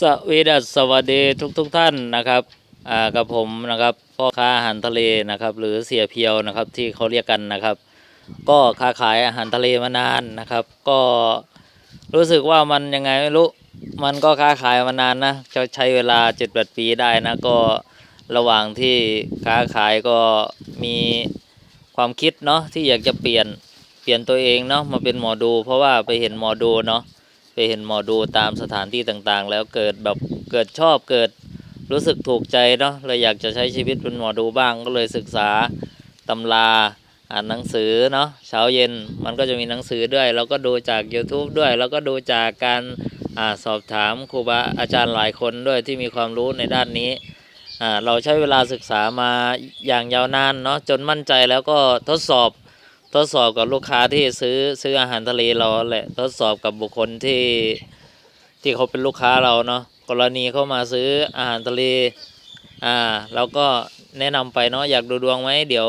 สวีดัสสวัสดีทุกทุกท่านนะครับอ่ากับผมนะครับพ่อค้าอาหารทะเลนะครับ หรือเสียเพียวนะครับที่เขาเรียกกันนะครับ ก็ค้าขายอาหารทะเลมานานนะครับ ก็รู้สึกว่ามันยังไงไม่รู้มันก็ค้าขายมานานนะจะใช้เวลาเจ็ดแปดปีได้นะก็ระหว่างที่ค้าขายก็มีความคิดเนาะที่อยากจะเปลี่ยนเปลี่ยนตัวเองเนาะมาเป็นหมอดู เพราะว่าไปเห็นหมอดูเนาะ ไปเห็นหมอดูตามสถานที่ต่างๆ แล้วเกิดแบบเกิดชอบเกิดรู้สึกถูกใจเนาะเลยอยากจะใช้ชีวิตเป็นหมอดูบ้างก็เลยศึกษาตำราอ่านหนังสือเนาะเช้าเย็นมันก็จะมีหนังสือด้วย แล้วก็ดูจาก YouTube ด้วย แล้วก็ดูจากการอ่าสอบถามครูบาอาจารย์หลายคนด้วยที่มีความรู้ในด้านนี้อ่าเราใช้เวลาศึกษามาอย่างยาวนานเนาะจนมั่นใจแล้วก็ทดสอบ ทดสอบกับลูกค้าที่ซื้อซื้ออาหารทะเลเราแหละ ทดสอบกับบุคคลที่ที่เขาเป็นลูกค้าเราเนาะกรณีเขามาซื้ออาหารทะเลอ่าเราก็แนะนำไปเนาะอยากดูดวงไหมเดี๋ยว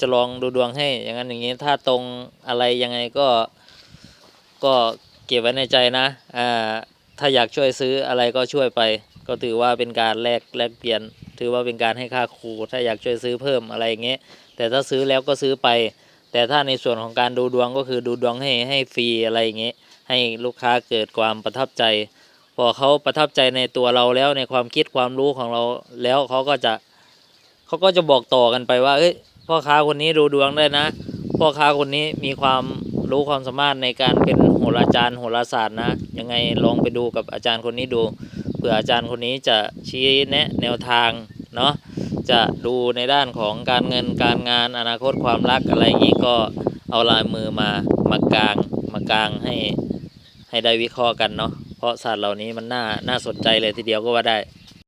จะลองดูดวงให้ อย่างนั้นอย่างนี้ถ้าตรงอะไรยังไงก็ก็เก็บไว้ในใจนะอ่าถ้าอยากช่วยซื้ออะไรก็ช่วยไป ก็ถือว่าเป็นการแลกแลกเปลี่ยน ถือว่าเป็นการให้ค่าครู ถ้าอยากช่วยซื้อเพิ่มอะไรอย่างเงี้ยแต่ถ้าซื้อแล้วก็ซื้อไป แต่ถ้าในส่วนของการดูดวงก็คือดูดวงให้ให้ฟรีอะไรอย่างเงี้ยให้ลูกค้าเกิดความประทับใจ พอเขาประทับใจในตัวเราแล้วในความคิดความรู้ของเราแล้วเขาก็จะเขาก็จะบอกต่อกันไปว่าเอ้ยพ่อค้าคนนี้ดูดวงได้นะ พ่อค้าคนนี้มีความรู้ความสามารถในการเป็นโหราจารย์โหราศาสตร์นะ ยังไงลองไปดูกับอาจารย์คนนี้ดูเผื่ออาจารย์คนนี้จะชี้แนะแนวทางเนาะ จะดูในด้านของการเงินการงานอนาคตความรักอะไรอย่างนี้ก็เอาลายมือมามากลางมากลางให้ให้ได้วิเคราะห์กันเนาะเพราะศาสตร์เหล่านี้มันน่าน่าสนใจเลยทีเดียวก็ว่าได้